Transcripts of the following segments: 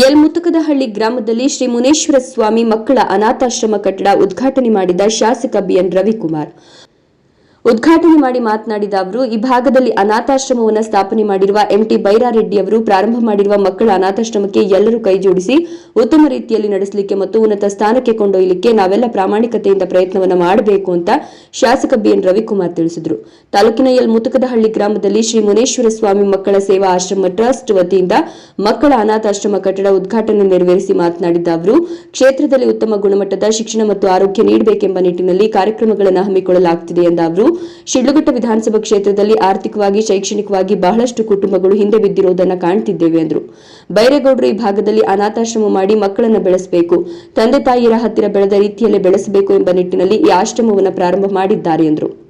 ಯಲ್ಮುತುಕದಹಳ್ಳಿ ಗ್ರಾಮದಲ್ಲಿ ಶ್ರೀ ಮುನೇಶ್ವರ ಸ್ವಾಮಿ ಮಕ್ಕಳ ಅನಾಥಾಶ್ರಮ ಕಟ್ಟಡ ಉದ್ಘಾಟನೆ ಮಾಡಿದ ಶಾಸಕ ಬಿಎನ್ ರವಿಕುಮಾರ್. ಉದ್ಘಾಟನೆ ಮಾಡಿ ಮಾತನಾಡಿದ ಅವರು, ಈ ಭಾಗದಲ್ಲಿ ಅನಾಥಾಶ್ರಮವನ್ನು ಸ್ಥಾಪನೆ ಮಾಡಿರುವ ಎಂಟಿ ಬೈರಾರೆಡ್ಡಿ ಅವರು ಪ್ರಾರಂಭ ಮಾಡಿರುವ ಮಕ್ಕಳ ಅನಾಥಾಶ್ರಮಕ್ಕೆ ಎಲ್ಲರೂ ಕೈಜೋಡಿಸಿ ಉತ್ತಮ ರೀತಿಯಲ್ಲಿ ನಡೆಸಲಿಕ್ಕೆ ಮತ್ತು ಉನ್ನತ ಸ್ಥಾನಕ್ಕೆ ಕೊಂಡೊಯ್ಯಲಿಕ್ಕೆ ನಾವೆಲ್ಲ ಪ್ರಾಮಾಣಿಕತೆಯಿಂದ ಪ್ರಯತ್ನವನ್ನು ಮಾಡಬೇಕು ಅಂತ ಶಾಸಕ ಬಿಎನ್ ರವಿಕುಮಾರ್ ತಿಳಿಸಿದರು. ತಾಲೂಕಿನ ಎಲ್ ಮುತುಕದಹಳ್ಳಿ ಗ್ರಾಮದಲ್ಲಿ ಶ್ರೀ ಮುನೇಶ್ವರ ಸ್ವಾಮಿ ಮಕ್ಕಳ ಸೇವಾ ಆಶ್ರಮ ಟ್ರಸ್ಟ್ ವತಿಯಿಂದ ಮಕ್ಕಳ ಅನಾಥಾಶ್ರಮ ಕಟ್ಟಡ ಉದ್ಘಾಟನೆ ನೆರವೇರಿಸಿ ಮಾತನಾಡಿದ ಅವರು, ಕ್ಷೇತ್ರದಲ್ಲಿ ಉತ್ತಮ ಗುಣಮಟ್ಟದ ಶಿಕ್ಷಣ ಮತ್ತು ಆರೋಗ್ಯ ನೀಡಬೇಕೆಂಬ ನಿಟ್ಟಿನಲ್ಲಿ ಕಾರ್ಯಕ್ರಮಗಳನ್ನು ಹಮ್ಮಿಕೊಳ್ಳಲಾಗುತ್ತಿದೆ ಎಂದ ಅವರು ಶಿಡ್ಲಘಟ್ಟ ವಿಧಾನಸಭಾ ಕ್ಷೇತ್ರದಲ್ಲಿ ಆರ್ಥಿಕವಾಗಿ, ಶೈಕ್ಷಣಿಕವಾಗಿ ಬಹಳಷ್ಟು ಕುಟುಂಬಗಳು ಹಿಂದೆ ಬಿದ್ದಿರುವುದನ್ನು ಕಾಣ್ತಿದ್ದೇವೆ ಎಂದರು ಬೈರೇಗೌಡರು ಈ ಭಾಗದಲ್ಲಿ ಅನಾಥಾಶ್ರಮ ಮಾಡಿ ಮಕ್ಕಳನ್ನು ಬೆಳೆಸಬೇಕು, ತಂದೆ ತಾಯಿಯರ ಹತ್ತಿರ ಬೆಳೆದ ರೀತಿಯಲ್ಲೇ ಬೆಳೆಸಬೇಕು ಎಂಬ ನಿಟ್ಟಿನಲ್ಲಿ ಈ ಆಶ್ರಮವನ್ನು ಪ್ರಾರಂಭ ಮಾಡಿದ್ದಾರೆ ಎಂದರು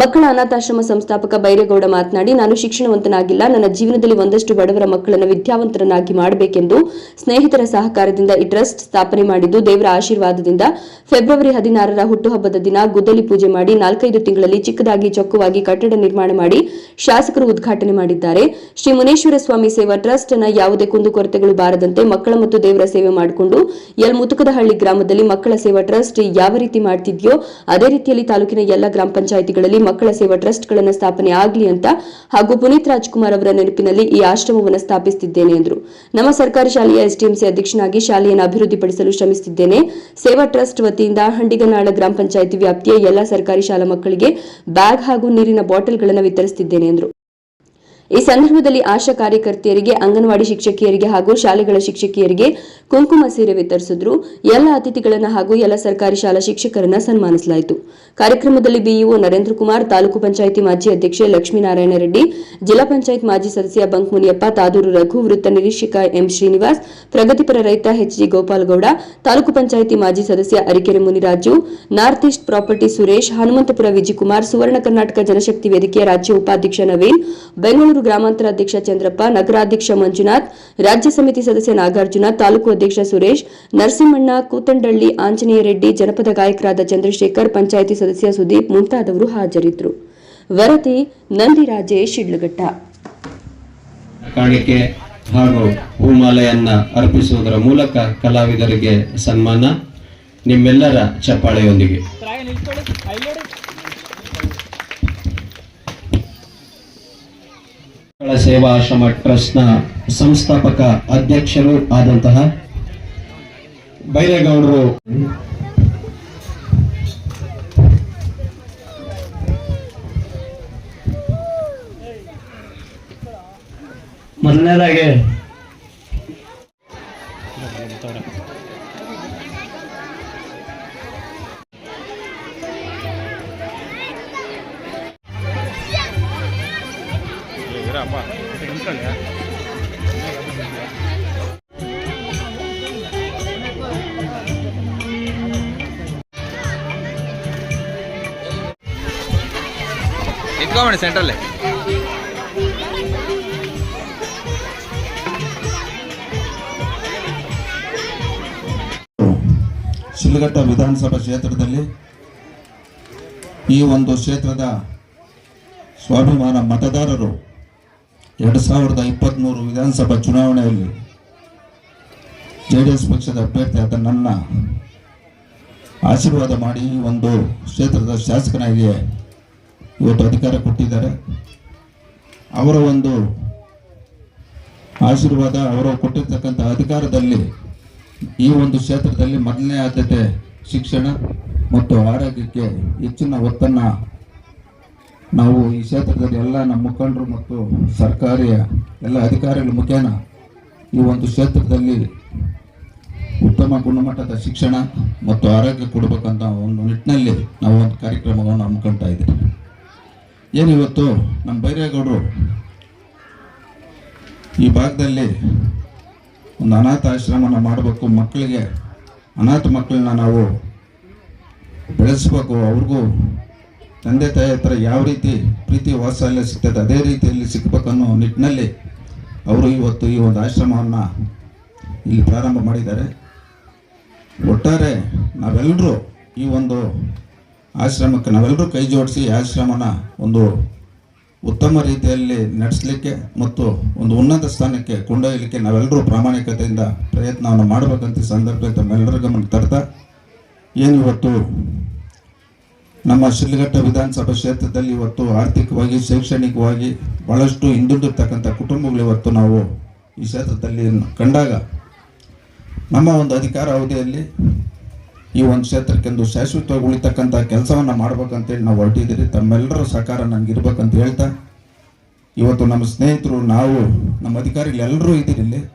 ಮಕ್ಕಳ ಅನಾಥಾಶ್ರಮ ಸಂಸ್ಥಾಪಕ ಬೈರೇಗೌಡ ಮಾತನಾಡಿ, ನಾನು ಶಿಕ್ಷಣವಂತನಾಗಿಲ್ಲ. ನನ್ನ ಜೀವನದಲ್ಲಿ ಒಂದಷ್ಟು ಬಡವರ ಮಕ್ಕಳನ್ನು ವಿದ್ಯಾವಂತರನ್ನಾಗಿ ಮಾಡಬೇಕೆಂದು ಸ್ನೇಹಿತರ ಸಹಕಾರದಿಂದ ಈ ಟ್ರಸ್ಟ್ ಸ್ಥಾಪನೆ ಮಾಡಿದ್ದು, ದೇವರ ಆಶೀರ್ವಾದದಿಂದ ಫೆಬ್ರವರಿ ಹದಿನಾರರ ಹುಟ್ಟುಹಬ್ಬದ ದಿನ ಗುದ್ದಲಿ ಪೂಜೆ ಮಾಡಿ, ನಾಲ್ಕೈದು ತಿಂಗಳಲ್ಲಿ ಚಿಕ್ಕದಾಗಿ ಚೊಕ್ಕವಾಗಿ ಕಟ್ಟಡ ನಿರ್ಮಾಣ ಮಾಡಿ ಶಾಸಕರು ಉದ್ಘಾಟನೆ ಮಾಡಿದ್ದಾರೆ. ಶ್ರೀ ಮುನೇಶ್ವರ ಸ್ವಾಮಿ ಸೇವಾ ಟ್ರಸ್ಟ್ನ ಯಾವುದೇ ಕುಂದುಕೊರತೆಗಳು ಬಾರದಂತೆ ಮಕ್ಕಳ ಮತ್ತು ದೇವರ ಸೇವೆ ಮಾಡಿಕೊಂಡು ಎಲ್ ಮುತುಕದಹಳ್ಳಿ ಗ್ರಾಮದಲ್ಲಿ ಮಕ್ಕಳ ಸೇವಾ ಟ್ರಸ್ಟ್ ಯಾವ ರೀತಿ ಮಾಡ್ತಿದ್ಯೋ, ಅದೇ ರೀತಿಯಲ್ಲಿ ತಾಲೂಕಿನ ಎಲ್ಲ ಗ್ರಾಮ ಪಂಚಾಯಿತಿಗಳಲ್ಲಿ ಮಕ್ಕಳ ಸೇವಾ ಟ್ರಸ್ಟ್ಗಳನ್ನು ಸ್ಥಾಪನೆ ಆಗಲಿ ಅಂತ ಹಾಗೂ ಪುನೀತ್ ರಾಜ್ಕುಮಾರ್ ಅವರ ನೆನಪಿನಲ್ಲಿ ಈ ಆಶ್ರಮವನ್ನು ಸ್ಥಾಪಿಸುತ್ತಿದ್ದೇನೆ ಎಂದರು. ನಮ್ಮ ಸರ್ಕಾರಿ ಶಾಲೆಯ ಎಸ್ಡಿಎಂಸಿ ಅಧ್ಯಕ್ಷನಾಗಿ ಶಾಲೆಯನ್ನು ಅಭಿವೃದ್ಧಿಪಡಿಸಲು ಶ್ರಮಿಸುತ್ತಿದ್ದೇನೆ ಸೇವಾ ಟ್ರಸ್ಟ್ ವತಿಯಿಂದ ಹಂಡಿಗನಾಳ ಗ್ರಾಮ ಪಂಚಾಯಿತಿ ವ್ಯಾಪ್ತಿಯ ಎಲ್ಲಾ ಸರ್ಕಾರಿ ಶಾಲಾ ಮಕ್ಕಳಿಗೆ ಬ್ಯಾಗ್ ಹಾಗೂ ನೀರಿನ ಬಾಟಲ್ಗಳನ್ನು ವಿತರಿಸುತ್ತಿದ್ದೇನೆ ಎಂದರು. ಈ ಸಂದರ್ಭದಲ್ಲಿ ಆಶಾ ಕಾರ್ಯಕರ್ತೆಯರಿಗೆ, ಅಂಗನವಾಡಿ ಶಿಕ್ಷಕಿಯರಿಗೆ ಹಾಗೂ ಶಾಲೆಗಳ ಶಿಕ್ಷಕಿಯರಿಗೆ ಕುಂಕುಮ ಸೀರೆ ವಿತರಿಸಿದ್ರು. ಎಲ್ಲ ಅತಿಥಿಗಳನ್ನು ಹಾಗೂ ಎಲ್ಲ ಸರ್ಕಾರಿ ಶಾಲಾ ಶಿಕ್ಷಕರನ್ನ ಸನ್ಮಾನಿಸಲಾಯಿತು. ಕಾರ್ಯಕ್ರಮದಲ್ಲಿ ಬಿಇಒ ನರೇಂದ್ರ ಕುಮಾರ್, ತಾಲೂಕು ಪಂಚಾಯಿತಿ ಮಾಜಿ ಅಧ್ಯಕ್ಷೆ ಲಕ್ಷ್ಮೀನಾರಾಯಣ ರೆಡ್ಡಿ, ಜಿಲ್ಲಾ ಪಂಚಾಯತ್ ಮಾಜಿ ಸದಸ್ಯ ಬಂಕ್ ಮುನಿಯಪ್ಪ ತಾದೂರು ರಘು, ವೃತ್ತ ನಿರೀಕ್ಷಕ ಎಂ ಶ್ರೀನಿವಾಸ್, ಪ್ರಗತಿಪರ ರೈತ ಎಚ್ಜಿ ಗೋಪಾಲಗೌಡ, ತಾಲೂಕು ಪಂಚಾಯಿತಿ ಮಾಜಿ ಸದಸ್ಯ Arikere Muniraju, north east property Suresh, Hanumanthapura Vijayakumar, Suvarna Karnataka Janashakti ವೇದಿಕೆಯ ರಾಜ್ಯ ಉಪಾಧ್ಯಕ್ಷ ನವೀನ್, ಬೆಂಗಳೂರು ಗ್ರಾಮಾಂತರ ಅಧ್ಯಕ್ಷ ಚಂದ್ರಪ್ಪ ನಗರಾಧ್ಯಕ್ಷ ಮಂಜುನಾಥ್ ರಾಜ್ಯ ಸಮಿತಿ ಸದಸ್ಯ ನಾಗಾರ್ಜುನ ತಾಲೂಕು ಅಧ್ಯಕ್ಷ ಸುರೇಶ್ ನರಸಿಂಹಣ್ಣ ಕೂತಂಡಳ್ಳಿ ಆಂಜನೇಯ ರೆಡ್ಡಿ ಜನಪದ ಗಾಯಕರಾದ ಚಂದ್ರಶೇಖರ್ ಪಂಚಾಯಿತಿ ಸದಸ್ಯ ಸುದೀಪ್ ಮುಂತಾದವರು ಹಾಜರಿದ್ದರು. ವರದಿ ನಂದಿರಾಜೇಶ್ ಶಿಡ್ಲಘಟ್ಟ. ಕಾಣಿಕೆ ಹಾಗೂ ಹೂಮಾಲೆಯನ್ನ ಅರ್ಪಿಸುವುದರ ಮೂಲಕ ಕಲಾವಿದರಿಗೆ ಸನ್ಮಾನ. ನಿಮ್ಮೆಲ್ಲರ ಚಪ್ಪಾಳೆಯೊಂದಿಗೆ. ಮಕ್ಕಳ ಸೇವಾ ಆಶ್ರಮ ಟ್ರಸ್ಟ್ನ ಸಂಸ್ಥಾಪಕ ಅಧ್ಯಕ್ಷರು ಆದಂತಹ ಬೈರೇಗೌಡರು. ಮೊದಲನೇದಾಗಿ ಇಟ್ಕೊಂಬಣಿ ಸೆಂಟ್ರಲ್ಲಿ. ಶಿಲ್ಘಟ್ಟ ವಿಧಾನಸಭಾ ಕ್ಷೇತ್ರದಲ್ಲಿ ಈ ಒಂದು ಕ್ಷೇತ್ರದ ಸ್ವಾಭಿಮಾನ ಮತದಾರರು ಎರಡು ಸಾವಿರದ ಇಪ್ಪತ್ತ್ಮೂರು ವಿಧಾನಸಭಾ ಚುನಾವಣೆಯಲ್ಲಿ ಜೆ ಡಿ ಎಸ್ ಪಕ್ಷದ ಅಭ್ಯರ್ಥಿಯಾದ ನನ್ನ ಆಶೀರ್ವಾದ ಮಾಡಿ ಒಂದು ಕ್ಷೇತ್ರದ ಶಾಸಕನಾಗಿ ಇವತ್ತು ಅಧಿಕಾರ ಕೊಟ್ಟಿದ್ದಾರೆ. ಅವರ ಒಂದು ಆಶೀರ್ವಾದ, ಅವರು ಕೊಟ್ಟಿರ್ತಕ್ಕಂಥ ಅಧಿಕಾರದಲ್ಲಿ ಈ ಒಂದು ಕ್ಷೇತ್ರದಲ್ಲಿ ಮೊದಲನೇ ಆದ್ಯತೆ ಶಿಕ್ಷಣ ಮತ್ತು ಆರೋಗ್ಯಕ್ಕೆ ಹೆಚ್ಚಿನ ಒತ್ತನ್ನು ನಾವು ಈ ಕ್ಷೇತ್ರದಲ್ಲಿ ಎಲ್ಲ ನಮ್ಮ ಮುಖಂಡರು ಮತ್ತು ಸರ್ಕಾರಿ ಎಲ್ಲ ಅಧಿಕಾರಿಗಳ ಮುಖೇನ ಈ ಒಂದು ಕ್ಷೇತ್ರದಲ್ಲಿ ಉತ್ತಮ ಗುಣಮಟ್ಟದ ಶಿಕ್ಷಣ ಮತ್ತು ಆರೋಗ್ಯ ಕೊಡಬೇಕಂತ ಒಂದು ನಿಟ್ಟಿನಲ್ಲಿ ನಾವು ಒಂದು ಕಾರ್ಯಕ್ರಮವನ್ನು ಹಮ್ಮಿಕೊಳ್ತಾ ಇದ್ದೀವಿ. ಏನು ಇವತ್ತು ನಮ್ಮ ಬೈರೇಗೌಡರು, ಈ ಭಾಗದಲ್ಲಿ ಒಂದು ಅನಾಥ ಆಶ್ರಮನ ಮಾಡಬೇಕು ಮಕ್ಕಳಿಗೆ, ಅನಾಥ ಮಕ್ಕಳನ್ನ ನಾವು ಬೆಳೆಸಬೇಕು, ಅವ್ರಿಗೂ ತಂದೆ ತಾಯಿ ಹತ್ರ ಯಾವ ರೀತಿ ಪ್ರೀತಿ ವಾತ್ಸಲ್ಯ ಸಿಗ್ತದೆ, ಅದೇ ರೀತಿಯಲ್ಲಿ ಸಿಗ್ಬೇಕನ್ನೋ ನಿಟ್ಟಿನಲ್ಲಿ ಅವರು ಇವತ್ತು ಈ ಒಂದು ಆಶ್ರಮವನ್ನು ಇಲ್ಲಿ ಪ್ರಾರಂಭ ಮಾಡಿದ್ದಾರೆ. ಒಟ್ಟಾರೆ ನಾವೆಲ್ಲರೂ ಈ ಒಂದು ಆಶ್ರಮಕ್ಕೆ ನಾವೆಲ್ಲರೂ ಕೈ ಜೋಡಿಸಿ ಆಶ್ರಮನ ಒಂದು ಉತ್ತಮ ರೀತಿಯಲ್ಲಿ ನಡೆಸಲಿಕ್ಕೆ ಮತ್ತು ಒಂದು ಉನ್ನತ ಸ್ಥಾನಕ್ಕೆ ಕೊಂಡೊಯ್ಯಲಿಕ್ಕೆ ನಾವೆಲ್ಲರೂ ಪ್ರಾಮಾಣಿಕತೆಯಿಂದ ಪ್ರಯತ್ನವನ್ನು ಮಾಡಬೇಕಂತ ಸಂದರ್ಭ ತಮ್ಮೆಲ್ಲರ ಗಮನ ತರ್ತಾ, ಏನು ಇವತ್ತು ನಮ್ಮ ಶ್ರೀಘಟ್ಟ ವಿಧಾನಸಭಾ ಕ್ಷೇತ್ರದಲ್ಲಿ ಇವತ್ತು ಆರ್ಥಿಕವಾಗಿ, ಶೈಕ್ಷಣಿಕವಾಗಿ ಬಹಳಷ್ಟು ಹಿಂದುಳಿದಿರ್ತಕ್ಕಂಥ ಕುಟುಂಬಗಳು ಇವತ್ತು ನಾವು ಈ ಕ್ಷೇತ್ರದಲ್ಲಿ ಕಂಡಾಗ ನಮ್ಮ ಒಂದು ಅಧಿಕಾರ ಅವಧಿಯಲ್ಲಿ ಈ ಒಂದು ಕ್ಷೇತ್ರಕ್ಕೆಂದು ಶಾಶ್ವತವಾಗಿ ಉಳಿತಕ್ಕಂಥ ಕೆಲಸವನ್ನು ಮಾಡ್ಬೇಕಂತೇಳಿ ನಾವು ಹೊರಟಿದ್ದೀರಿ. ತಮ್ಮೆಲ್ಲರ ಸಹಕಾರ ನನಗಿರ್ಬೇಕಂತ ಹೇಳ್ತಾ, ಇವತ್ತು ನಮ್ಮ ಸ್ನೇಹಿತರು, ನಾವು, ನಮ್ಮ ಅಧಿಕಾರಿಗಳೆಲ್ಲರೂ ಇದ್ದೀರಿ ಇಲ್ಲಿ.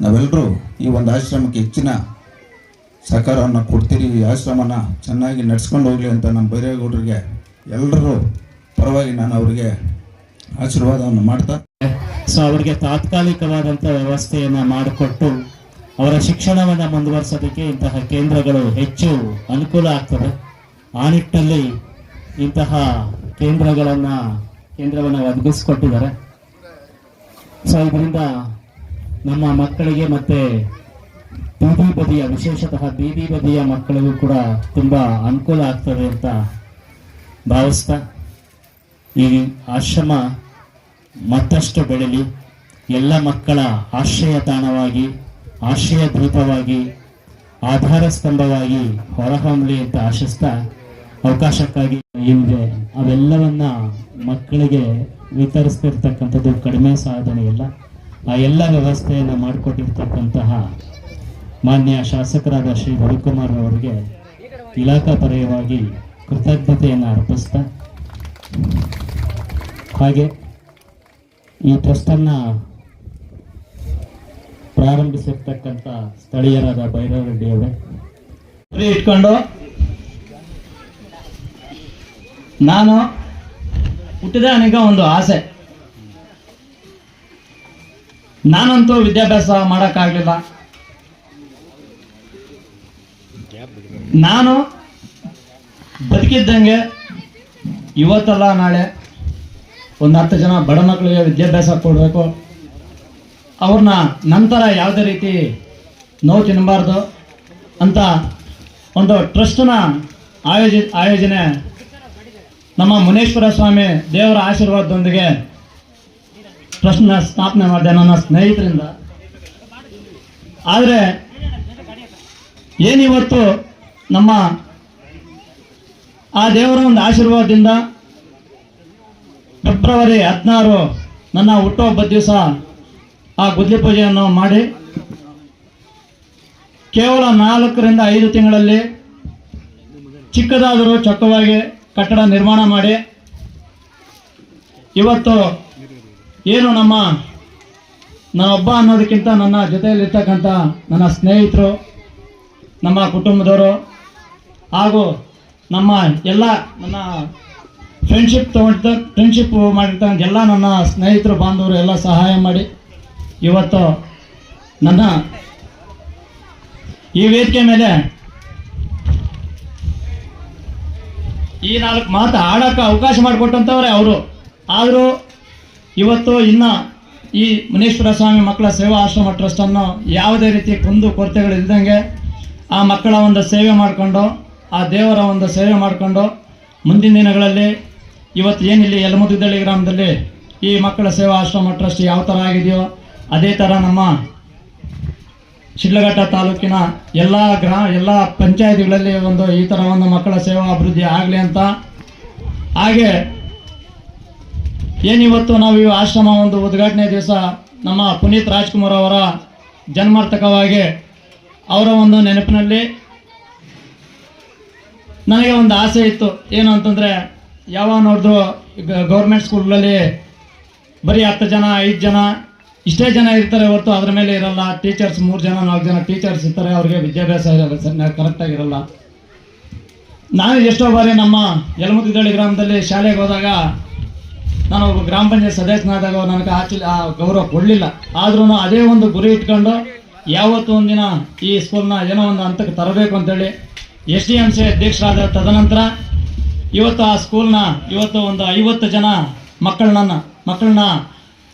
ನಾವೆಲ್ಲರೂ ಈ ಒಂದು ಆಶ್ರಮಕ್ಕೆ ಹೆಚ್ಚಿನ ಸಹಕಾರವನ್ನು ಕೊಡ್ತೀರಿ. ಈ ಆಶ್ರಮನ ಚೆನ್ನಾಗಿ ನಡೆಸ್ಕೊಂಡು ಹೋಗಲಿ ಅಂತ ನಮ್ಮ ಬೈರೇಗೌಡರಿಗೆ ಎಲ್ಲರೂ ಪರವಾಗಿ ನಾನು ಅವರಿಗೆ ಆಶೀರ್ವಾದವನ್ನು ಮಾಡ್ತಾ. ಸೊ, ಅವರಿಗೆ ತಾತ್ಕಾಲಿಕವಾದಂಥ ವ್ಯವಸ್ಥೆಯನ್ನು ಮಾಡಿಕೊಟ್ಟು ಅವರ ಶಿಕ್ಷಣವನ್ನು ಮುಂದುವರಿಸೋದಕ್ಕೆ ಇಂತಹ ಕೇಂದ್ರಗಳು ಹೆಚ್ಚು ಅನುಕೂಲ ಆಗ್ತದೆ. ಆ ನಿಟ್ಟಿನಲ್ಲಿ ಇಂತಹ ಕೇಂದ್ರಗಳನ್ನು, ಕೇಂದ್ರವನ್ನು ಒದಗಿಸಿಕೊಟ್ಟಿದ್ದಾರೆ. ಸೊ ಇದರಿಂದ ನಮ್ಮ ಮಕ್ಕಳಿಗೆ ಮತ್ತೆ ಬೀದಿ ಬದಿಯ, ವಿಶೇಷತಃ ಬೀದಿ ಬದಿಯ ಮಕ್ಕಳಿಗೂ ಕೂಡ ತುಂಬ ಅನುಕೂಲ ಆಗ್ತದೆ ಅಂತ ಭಾವಿಸ್ತಾ ಈ ಆಶ್ರಮ ಮತ್ತಷ್ಟು ಬೆಳಲಿ. ಎಲ್ಲ ಮಕ್ಕಳ ಆಶ್ರಯ ತಾಣವಾಗಿ ಆಶ್ರಯ ದ್ವೀಪವಾಗಿ ಆಧಾರ ಸ್ತಂಭವಾಗಿ ಹೊರಹೊಮ್ಮಲಿ ಅಂತ ಆಶಿಸ್ತಾ ಅವಕಾಶಕ್ಕಾಗಿ ಇವ್ರೆ ಅವೆಲ್ಲವನ್ನ ಮಕ್ಕಳಿಗೆ ವಿತರಿಸ್ತಿರ್ತಕ್ಕಂಥದ್ದು ಕಡಿಮೆ ಸಾಧನೆ ಇಲ್ಲ. ಆ ಎಲ್ಲ ವ್ಯವಸ್ಥೆಯನ್ನು ಮಾಡಿಕೊಟ್ಟಿರ್ತಕ್ಕಂತಹ ಮಾನ್ಯ ಶಾಸಕರಾದ ಶ್ರೀ ರವಿಕುಮಾರ್ ಅವರಿಗೆ ಇಲಾಖಾ ಪರವಾಗಿ ಕೃತಜ್ಞತೆಯನ್ನು ಅರ್ಪಿಸ್ತಾ. ಹಾಗೆ ಈ ಟ್ರಸ್ಟನ್ನು ಪ್ರಾರಂಭಿಸಿರ್ತಕ್ಕಂಥ ಸ್ಥಳೀಯರಾದ ಭೈರವ ರೆಡ್ಡಿ ಅವರೇ ಇಟ್ಕೊಂಡು ನಾನು ಹುಟ್ಟಿದ ನನಗೆ ಒಂದು ಆಸೆ. ನಾನಂತೂ ವಿದ್ಯಾಭ್ಯಾಸ ಮಾಡೋಕ್ಕಾಗಲಿಲ್ಲ. ನಾನು ಬದುಕಿದ್ದಂಗೆ ಇವತ್ತಲ್ಲ ನಾಳೆ ಒಂದು ಹತ್ತು ಜನ ಬಡ ಮಕ್ಕಳಿಗೆ ವಿದ್ಯಾಭ್ಯಾಸ ಕೊಡಬೇಕು. ಅವ್ರನ್ನ ನಂತರ ಯಾವುದೇ ರೀತಿ ನೋವು ತಿನ್ನಬಾರ್ದು ಅಂತ ಒಂದು ಟ್ರಸ್ಟ್ನ ಆಯೋಜಿ, ಆಯೋಜನೆ ನಮ್ಮ ಮುನೇಶ್ವರ ಸ್ವಾಮಿ ದೇವರ ಆಶೀರ್ವಾದದೊಂದಿಗೆ ಟ್ರಸ್ಟ್ನ ಸ್ಥಾಪನೆ ಮಾಡಿದೆ ನನ್ನ ಸ್ನೇಹಿತರಿಂದ. ಆದರೆ ಏನಿವತ್ತು ನಮ್ಮ ಆ ದೇವರ ಒಂದು ಆಶೀರ್ವಾದದಿಂದ ಫೆಬ್ರವರಿ ಹದಿನಾರು ನನ್ನ ಹುಟ್ಟುಹಬ್ಬದ ದಿವಸ ಆ ಗುದ್ಲಿ ಪೂಜೆಯನ್ನು ಮಾಡಿ ಕೇವಲ ನಾಲ್ಕರಿಂದ ಐದು ತಿಂಗಳಲ್ಲಿ ಚಿಕ್ಕದಾದರೂ ಚೊಕ್ಕವಾಗಿ ಕಟ್ಟಡ ನಿರ್ಮಾಣ ಮಾಡಿ ಇವತ್ತು ಏನು ನಮ್ಮ ನಾನೊಬ್ಬ ಅನ್ನೋದಕ್ಕಿಂತ ನನ್ನ ಜೊತೆಯಲ್ಲಿರ್ತಕ್ಕಂಥ ನನ್ನ ಸ್ನೇಹಿತರು, ನಮ್ಮ ಕುಟುಂಬದವರು ಹಾಗೂ ನಮ್ಮ ಎಲ್ಲ ನನ್ನ ಫ್ರೆಂಡ್ಶಿಪ್ ತೊಗೊಂಡ ಫ್ರೆಂಡ್ಶಿಪ್ ಮಾಡಿರ್ತಕ್ಕಂಥ ಎಲ್ಲ ನನ್ನ ಸ್ನೇಹಿತರು, ಬಾಂಧವರು ಎಲ್ಲ ಸಹಾಯ ಮಾಡಿ ಇವತ್ತು ನನ್ನ ಈ ವೇದಿಕೆ ಮೇಲೆ ಈ ನಾಲ್ಕು ಮಾತು ಆಡೋಕ್ಕೆ ಅವಕಾಶ ಮಾಡಿಕೊಟ್ಟಂಥವ್ರೆ ಅವರು. ಆದರೂ ಇವತ್ತು ಇನ್ನು ಈ ಮುನೇಶ್ವರ ಸ್ವಾಮಿ ಮಕ್ಕಳ ಸೇವಾ ಆಶ್ರಮ ಟ್ರಸ್ಟನ್ನು ಯಾವುದೇ ರೀತಿ ಕುಂದು ಕೊರತೆಗಳಿಲ್ದಂಗೆ ಆ ಮಕ್ಕಳ ಒಂದು ಸೇವೆ ಮಾಡಿಕೊಂಡು, ಆ ದೇವರ ಒಂದು ಸೇವೆ ಮಾಡಿಕೊಂಡು ಮುಂದಿನ ದಿನಗಳಲ್ಲಿ ಇವತ್ತು ಏನಿಲ್ಲ ಯಲಮುದಿದ್ದಳ್ಳಿ ಗ್ರಾಮದಲ್ಲಿ ಈ ಮಕ್ಕಳ ಸೇವಾ ಆಶ್ರಮ ಟ್ರಸ್ಟ್ ಯಾವ ಥರ ಆಗಿದೆಯೋ ಅದೇ ಥರ ನಮ್ಮ ಶಿಡ್ಲಘಟ್ಟ ತಾಲೂಕಿನ ಎಲ್ಲ ಗ್ರಾಮ ಎಲ್ಲ ಪಂಚಾಯತಿಗಳಲ್ಲಿ ಒಂದು ಈ ಥರ ಒಂದು ಮಕ್ಕಳ ಸೇವಾ ಅಭಿವೃದ್ಧಿ ಆಗಲಿ ಅಂತ. ಹಾಗೆ ಏನಿವತ್ತು ನಾವು ಈ ಆಶ್ರಮ ಒಂದು ಉದ್ಘಾಟನೆ ದಿವಸ ನಮ್ಮ ಪುನೀತ್ ರಾಜ್ಕುಮಾರ್ ಅವರ ಜನ್ಮಾರ್ಥಕವಾಗಿ ಅವರ ಒಂದು ನೆನಪಿನಲ್ಲಿ ನನಗೆ ಒಂದು ಆಸೆ ಇತ್ತು. ಏನು ಅಂತಂದರೆ ಯಾವಾಗ ನೋಡಿದ್ರು ಗೌರ್ಮೆಂಟ್ ಸ್ಕೂಲ್ಗಳಲ್ಲಿ ಬರೀ ಹತ್ತು ಜನ, ಐದು ಜನ ಇಷ್ಟೇ ಜನ ಇರ್ತಾರೆ ಹೊರತು ಅದ್ರ ಮೇಲೆ ಇರಲ್ಲ. ಟೀಚರ್ಸ್ ಮೂರು ಜನ, ನಾಲ್ಕು ಜನ ಟೀಚರ್ಸ್ ಇರ್ತಾರೆ. ಅವ್ರಿಗೆ ವಿದ್ಯಾಭ್ಯಾಸ ಇರಲ್ಲ ಸರ್ ಕರೆಕ್ಟಾಗಿರಲ್ಲ ನಾನು ಎಷ್ಟೋ ಬಾರಿ ನಮ್ಮ ಯಲಮುದಿದಳ್ಳಿ ಗ್ರಾಮದಲ್ಲಿ ಶಾಲೆಗೆ ಹೋದಾಗ ನಾನು ಒಬ್ಬ ಗ್ರಾಮ ಪಂಚಾಯತ್ ಸದಸ್ಯನಾದಾಗ ನನಗೆ ಆಕ್ಚುಲಿ ಆ ಗೌರವ ಕೊಡಲಿಲ್ಲ. ಆದ್ರೂ ಅದೇ ಒಂದು ಗುರಿ ಇಟ್ಕೊಂಡು ಯಾವತ್ತೂ ಒಂದಿನ ಈ ಸ್ಕೂಲ್ನ ಏನೋ ಒಂದು ಹಂತಕ್ಕೆ ತರಬೇಕು ಅಂತೇಳಿ ಎಸ್ ಡಿ ಎಂ ಸಿ ಅಧ್ಯಕ್ಷರಾದ ತದನಂತರ ಇವತ್ತು ಆ ಸ್ಕೂಲ್ನ ಇವತ್ತು ಒಂದು ಐವತ್ತು ಜನ ಮಕ್ಕಳನ್ನ ಮಕ್ಕಳನ್ನ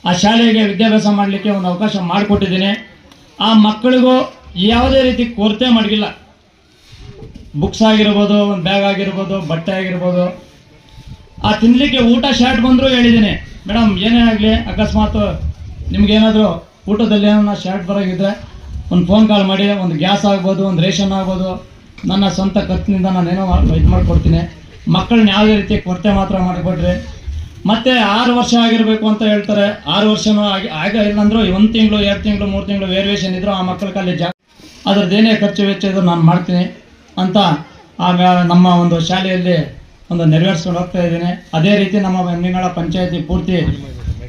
ಆ ಶಾಲೆಗೆ ವಿದ್ಯಾಭ್ಯಾಸ ಮಾಡಲಿಕ್ಕೆ ಒಂದು ಅವಕಾಶ ಮಾಡಿಕೊಟ್ಟಿದ್ದೀನಿ. ಆ ಮಕ್ಕಳಿಗೂ ಯಾವುದೇ ರೀತಿ ಕೊರತೆ ಮಾಡಿಲ್ಲ. ಬುಕ್ಸ್ ಆಗಿರ್ಬೋದು, ಒಂದು ಬ್ಯಾಗ್ ಆಗಿರ್ಬೋದು, ಬಟ್ಟೆ ಆಗಿರ್ಬೋದು. ಆ ತಿನ್ನಲಿಕ್ಕೆ ಊಟ ಶಾರ್ಟ್ ಬಂದರೂ ಹೇಳಿದ್ದೀನಿ. ಮೇಡಮ್ ಏನೇ ಆಗಲಿ, ಅಕಸ್ಮಾತ್ ನಿಮಗೇನಾದರೂ ಊಟದಲ್ಲಿ ಏನೋ ಶಾರ್ಟ್ ಬರೋಗಿದ್ರೆ ಒಂದು ಫೋನ್ ಕಾಲ್ ಮಾಡಿ, ಒಂದು ಗ್ಯಾಸ್ ಆಗ್ಬೋದು, ಒಂದು ರೇಷನ್ ಆಗ್ಬೋದು. ನನ್ನ ಸ್ವಂತ ಖರ್ಚಿನಿಂದ ನಾನೇನೋ ಇದು ಮಾಡಿಕೊಡ್ತೀನಿ. ಮಕ್ಕಳನ್ನ ಯಾವುದೇ ರೀತಿ ಕೊರತೆ ಮಾತ್ರ ಮಾಡಿಕೊಡ್ರಿ. ಮತ್ತೆ ಆರು ವರ್ಷ ಆಗಿರಬೇಕು ಅಂತ ಹೇಳ್ತಾರೆ. ಆರು ವರ್ಷನೂ ಆಗಿ ಆಗ ಇಲ್ಲಾಂದ್ರೂ ಒಂದು ತಿಂಗಳು, ಎರಡು ತಿಂಗಳು, ಮೂರು ತಿಂಗಳು ವೇರಿಯೇಷನ್ ಇದ್ರು ಆ ಮಕ್ಕಳ ಕಾಲೇಜ್ ಜಾ ಅದ್ರದ್ದೇನೇ ಖರ್ಚು ವೆಚ್ಚ ಇದ್ರು ನಾನು ಮಾಡ್ತೀನಿ ಅಂತ ಆಗ ನಮ್ಮ ಒಂದು ಶಾಲೆಯಲ್ಲಿ ಒಂದು ನೆರವೇರಿಸ್ಕೊಂಡು ಹೋಗ್ತಾ ಇದ್ದೀನಿ. ಅದೇ ರೀತಿ ನಮ್ಮ ಹೆಮ್ಮಿಗಳ ಪಂಚಾಯತಿ ಪೂರ್ತಿ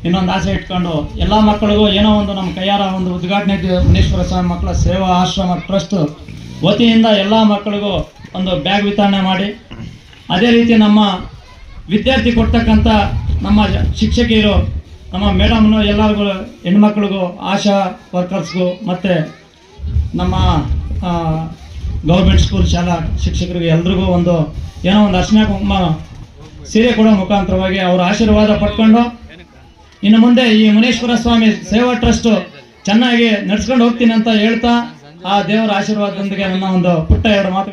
ಇನ್ನೊಂದು ಆಸೆ ಇಟ್ಕೊಂಡು ಎಲ್ಲ ಮಕ್ಕಳಿಗೂ ಏನೋ ಒಂದು ನಮ್ಮ ಕೈಯಾರ ಒಂದು ಉದ್ಘಾಟನೆ ಮುನೀಶ್ವರ ಸ್ವಾಮಿ ಮಕ್ಕಳ ಸೇವಾ ಆಶ್ರಮ ಟ್ರಸ್ಟ್ ವತಿಯಿಂದ ಎಲ್ಲ ಮಕ್ಕಳಿಗೂ ಒಂದು ಬ್ಯಾಗ್ ವಿತರಣೆ ಮಾಡಿ. ಅದೇ ರೀತಿ ನಮ್ಮ ವಿದ್ಯಾರ್ಥಿ ಕೊಡ್ತಕ್ಕಂಥ ನಮ್ಮ ಶಿಕ್ಷಕಿಯರು, ನಮ್ಮ ಮೇಡಮ್ನು ಎಲ್ಲರಿಗೂ, ಹೆಣ್ಮಕ್ಳಿಗೂ, ಆಶಾ ವರ್ಕರ್ಸ್ಗೂ ಮತ್ತು ನಮ್ಮ ಗೌರ್ಮೆಂಟ್ ಸ್ಕೂಲ್ ಶಾಲಾ ಶಿಕ್ಷಕರಿಗೆ ಎಲ್ರಿಗೂ ಒಂದು ಏನೋ ಒಂದು ಅರ್ಶನ ಕುಂಕುಮ ಸೀರೆ ಕೊಡೋ ಮುಖಾಂತರವಾಗಿ ಅವರ ಆಶೀರ್ವಾದ ಪಡ್ಕೊಂಡು ಇನ್ನು ಮುಂದೆ ಈ ಮುನೇಶ್ವರ ಸ್ವಾಮಿ ಸೇವಾ ಟ್ರಸ್ಟ್ ಚೆನ್ನಾಗಿ ನಡ್ಸ್ಕೊಂಡು ಹೋಗ್ತೀನಿ ಅಂತ ಹೇಳ್ತಾ ಆ ದೇವರ ಆಶೀರ್ವಾದದೊಂದಿಗೆ ನನ್ನ ಒಂದು ಪುಟ್ಟ ಎರಡು ಮಾತು